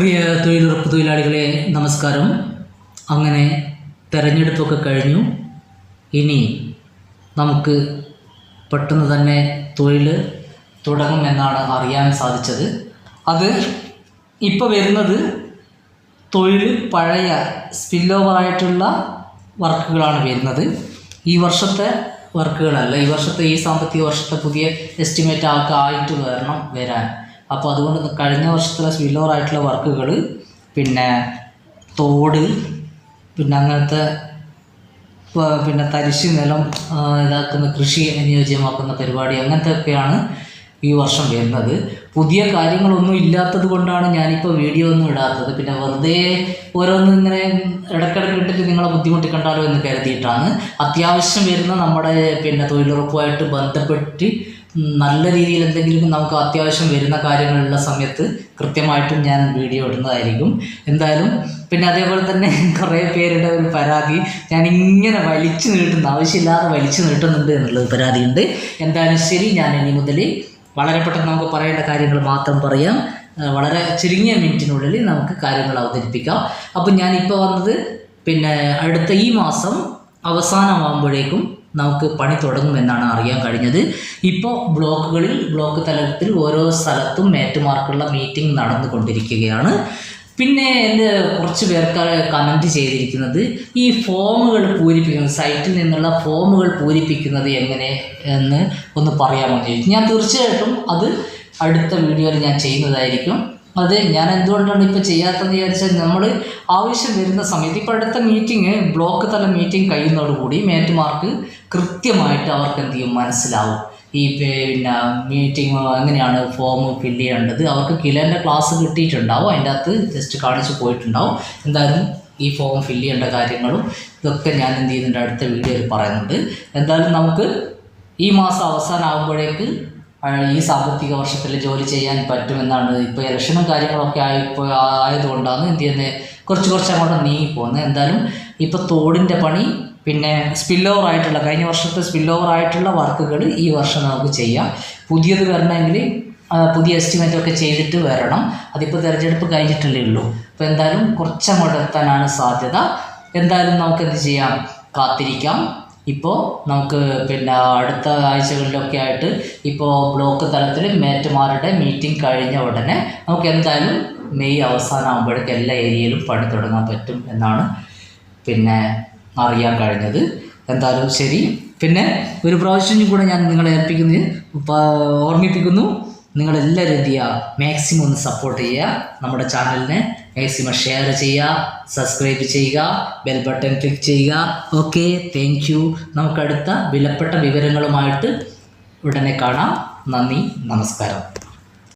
പ്രിയ തൊഴിലുറപ്പ് തൊഴിലാളികളെ നമസ്കാരം. അങ്ങനെ തെരഞ്ഞെടുപ്പൊക്കെ കഴിഞ്ഞു. ഇനി നമുക്ക് പെട്ടെന്ന് തന്നെ തൊഴിൽ തുടങ്ങും എന്നാണ് അറിയാൻ സാധിച്ചത്. അത് ഇപ്പോൾ വരുന്നത് തൊഴിൽ പഴയ സ്പില്ലോവറായിട്ടുള്ള വർക്കുകളാണ് വരുന്നത്. ഈ വർഷത്തെ വർക്കുകളല്ല ഈ വർഷത്തെ ഈ സാമ്പത്തിക വർഷത്തെ പുതിയ എസ്റ്റിമേറ്റ് ആൾക്ക് ആയിട്ട് വരണം വരാൻ. അപ്പോൾ അതുകൊണ്ട് കഴിഞ്ഞ വർഷത്തുള്ള സ്വില്ലോർ ആയിട്ടുള്ള വർക്കുകൾ പിന്നെ തോട് പിന്നെ അങ്ങനത്തെ പിന്നെ തരിശ് നിലം ഇതാക്കുന്ന കൃഷി അനുയോജ്യമാക്കുന്ന പരിപാടി അങ്ങനത്തെ ഒക്കെയാണ് ഈ വർഷം വരുന്നത്. പുതിയ കാര്യങ്ങളൊന്നും ഇല്ലാത്തത് കൊണ്ടാണ് ഞാനിപ്പോൾ വീഡിയോ ഒന്നും ഇടാത്തത്. പിന്നെ വെറുതെ ഓരോന്ന് ഇങ്ങനെ ഇടയ്ക്കിടയ്ക്ക് ഇട്ടിട്ട് നിങ്ങളെ ബുദ്ധിമുട്ടിക്കണ്ടാലോ എന്ന് കരുതിയിട്ടാണ്. അത്യാവശ്യം വരുന്ന നമ്മുടെ പിന്നെ തൊഴിലുറപ്പുമായിട്ട് ബന്ധപ്പെട്ട് നല്ല രീതിയിൽ എന്തെങ്കിലും നമുക്ക് അത്യാവശ്യം വരുന്ന കാര്യങ്ങളുള്ള സമയത്ത് കൃത്യമായിട്ടും ഞാൻ വീഡിയോ ഇടുന്നതായിരിക്കും. എന്തായാലും പിന്നെ അതേപോലെ തന്നെ കുറേ പേരുടെ ഒരു പരാതി ഞാൻ ഇങ്ങനെ വലിച്ചു നീട്ടുന്ന ആവശ്യമില്ലാതെ വലിച്ചു നീട്ടുന്നുണ്ട് എന്നുള്ളത് പരാതിയുണ്ട്. എന്തായാലും ശരി ഞാൻ ഇനി മുതൽ വളരെ പെട്ടെന്ന് നമുക്ക് പറയേണ്ട കാര്യങ്ങൾ മാത്രം പറയാം. വളരെ ചുരുങ്ങിയ മിനിറ്റിനുള്ളിൽ നമുക്ക് കാര്യങ്ങൾ അവതരിപ്പിക്കാം. അപ്പം ഞാനിപ്പോൾ വന്നത് പിന്നെ അടുത്ത ഈ മാസം അവസാനമാകുമ്പോഴേക്കും നമുക്ക് പണി തുടങ്ങുമെന്നാണ് അറിയാൻ കഴിഞ്ഞത്. ഇപ്പോൾ ബ്ലോക്കുകളിൽ ബ്ലോക്ക് തലത്തിൽ ഓരോ സ്ഥലത്തും മേറ്റുമാർക്കുള്ള മീറ്റിംഗ് നടന്നുകൊണ്ടിരിക്കുകയാണ്. പിന്നെ എന്റെ കുറച്ച് പേർക്ക് കമന്റ് ചെയ്തിരിക്കുന്നത് ഈ ഫോമുകൾ പൂരിപ്പിക്കുന്നത് സൈറ്റിൽ നിന്നുള്ള ഫോമുകൾ പൂരിപ്പിക്കുന്നത് എങ്ങനെ എന്ന് ഒന്ന് പറയാമോ ഞാൻ തീർച്ചയായിട്ടും അത് അടുത്ത വീഡിയോയിൽ ഞാൻ ചെയ്യുന്നതായിരിക്കും. അത് ഞാൻ എന്തുകൊണ്ടാണ് ഇപ്പോൾ ചെയ്യാത്തതെന്ന് വിചാരിച്ചാൽ നമ്മൾ ആവശ്യം വരുന്ന സമയത്ത് ഇപ്പോൾ അടുത്ത മീറ്റിംഗ് ബ്ലോക്ക് തല മീറ്റിംഗ് കഴിയുന്നതോടുകൂടി മേറ്റുമാർക്ക് കൃത്യമായിട്ട് അവർക്ക് എന്ത് ചെയ്യും മനസ്സിലാവും. ഈ പിന്നെ മീറ്റിംഗ് എങ്ങനെയാണ് ഫോം ഫില്ല് ചെയ്യേണ്ടത്? അവർക്ക് കിലേന്റെ ക്ലാസ് കിട്ടിയിട്ടുണ്ടാവും അതിന്റെ അകത്ത് ജസ്റ്റ് കാണിച്ച് പോയിട്ടുണ്ടാവും. എന്തായാലും ഈ ഫോം ഫില്ല് ചെയ്യേണ്ട കാര്യങ്ങളും ഇതൊക്കെ ഞാൻ എന്ത് ചെയ്യുന്നുണ്ട് അടുത്ത വീഡിയോയിൽ പറയുന്നുണ്ട്. എന്തായാലും നമുക്ക് ഈ മാസം അവസാനമാകുമ്പോഴേക്ക് ഈ സാമ്പത്തിക വർഷത്തിൽ ജോലി ചെയ്യാൻ പറ്റുമെന്നാണ്. ഇപ്പോൾ ഇലക്ഷനും കാര്യങ്ങളൊക്കെ ആയിപ്പോൾ ആയതുകൊണ്ടാണ് എന്ത് ചെയ്യുന്നത് കുറച്ച് കുറച്ച് അങ്ങോട്ട് നീങ്ങി എന്തായാലും ഇപ്പോൾ തോടിന്റെ പണി പിന്നെ സ്പിൽ ഓവർ ആയിട്ടുള്ള കഴിഞ്ഞ വർഷത്തെ സ്പിൽ ഓവർ ആയിട്ടുള്ള വർക്കുകൾ ഈ വർഷം നമുക്ക് ചെയ്യാം. പുതിയത് വരണമെങ്കിൽ പുതിയ എസ്റ്റിമേറ്റ് ഒക്കെ ചെയ്തിട്ട് വരണം. അതിപ്പോൾ തിരഞ്ഞെടുപ്പ് കഴിഞ്ഞിട്ടല്ലേ ഉള്ളൂ. അപ്പോൾ എന്തായാലും കുറച്ചങ്ങോട്ട് എത്താനാണ് സാധ്യത. എന്തായാലും നമുക്ക് എന്ത് ചെയ്യാം? കാത്തിരിക്കാം. ഇപ്പോൾ നമുക്ക് പിന്നെ അടുത്ത ആഴ്ചകളിലൊക്കെ ആയിട്ട് ഇപ്പോൾ ബ്ലോക്ക് തലത്തിൽ മേറ്റുമാരുടെ മീറ്റിംഗ് കഴിഞ്ഞ ഉടനെ നമുക്ക് എന്തായാലും മെയ് അവസാനമാകുമ്പോഴേക്കും എല്ലാ ഏരിയയിലും പണി തുടങ്ങാൻ പറ്റും എന്നാണ് പിന്നെ അറിയാൻ കഴിഞ്ഞത്. എന്തായാലും ശരി. പിന്നെ ഒരു പ്രാവശ്യം കൂടെ ഞാൻ നിങ്ങളെ ഏൽപ്പിക്കുന്നത് ഓർമ്മിപ്പിക്കുന്നു. നിങ്ങളെല്ലാവരും എന്ത് ചെയ്യുക? മാക്സിമം ഒന്ന് സപ്പോർട്ട് ചെയ്യുക. നമ്മുടെ ചാനലിനെ മാക്സിമം ഷെയർ ചെയ്യുക. സബ്സ്ക്രൈബ് ചെയ്യുക. ബെൽ ബട്ടൺ ക്ലിക്ക് ചെയ്യുക. ഓക്കെ താങ്ക് യു നമുക്കടുത്ത വിലപ്പെട്ട വിവരങ്ങളുമായിട്ട് ഉടനെ കാണാം. നന്ദി നമസ്കാരം.